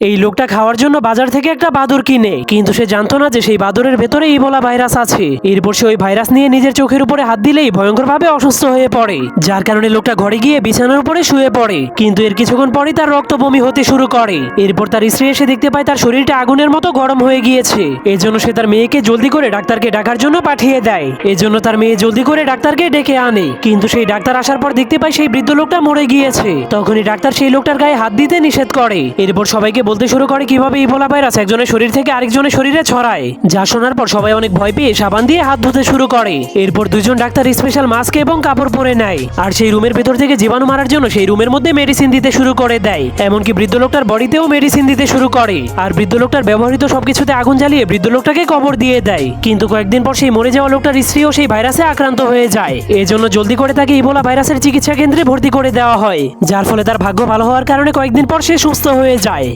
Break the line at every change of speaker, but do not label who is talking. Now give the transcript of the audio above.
এই লোকটা খাওয়ার জন্য বাজার থেকে একটা বাদুর কিনে, কিন্তু সে জানতো না যে সেই বাদুরের ভেতরে ইবোলা ভাইরাস আছে। এরপর সে ওই ভাইরাস নিয়ে নিজের চোখের উপরে হাত দিলেই ভয়ঙ্করভাবে অসুস্থ হয়ে পড়ে, যার কারণে লোকটা ঘরে গিয়ে বিছানার উপরে শুয়ে পড়ে, কিন্তু এর কিছুক্ষণ পরেই তার রক্ত বমি হতে শুরু করে। এরপর তার স্ত্রী এসে দেখতে পায় তার শরীরটা আগুনের মতো গরম হয়ে গিয়েছে। এজন্য সে তার মেয়েকে জলদি করে ডাক্তারকে ডাকার জন্য পাঠিয়ে দেয়। এজন্য তার মেয়ে জলদি করে ডাক্তারকে ডেকে আনে, কিন্তু সেই ডাক্তার আসার পর দেখতে পায় সেই বৃদ্ধ লোকটা মরে গিয়েছে। তখনই ডাক্তার সেই লোকটার গায়ে হাত দিতে নিষেধ করে। এরপর সবাইকে বলতে শুরু করে কীভাবে ইবোলা ভাইরাস একজনের শরীর থেকে আরেকজনের শরীরে ছড়ায়, যা শোনার পর সবাই অনেক ভয় পেয়ে সাবান দিয়ে হাত ধুতে শুরু করে। এরপর দুজন ডাক্তার স্পেশাল মাস্ক এবং কাপড় পরে নেয়, আর সেই রুমের ভেতর থেকে জীবাণু মারার জন্য সেই রুমের মধ্যে মেডিসিন দিতে শুরু করে দেয়। এমনকি বৃদ্ধ লোকটার বডিতেও মেডিসিন দিতে শুরু করে, আর বৃদ্ধ লোকটার ব্যবহৃত সবকিছুতে আগুন জ্বালিয়ে বৃদ্ধ লোকটাকে কবর দিয়ে দেয়। কিন্তু কয়েকদিন পর সেই মরে যাওয়া লোকটার স্ত্রীও সেই ভাইরাসে আক্রান্ত হয়ে যায়। এজন্য জলদি করে তাকে ইবোলা ভাইরাসের চিকিৎসা কেন্দ্রে ভর্তি করে দেওয়া হয়, যার ফলে তার ভাগ্য ভালো হওয়ার কারণে কয়েকদিন পর সে সুস্থ হয়ে যায়।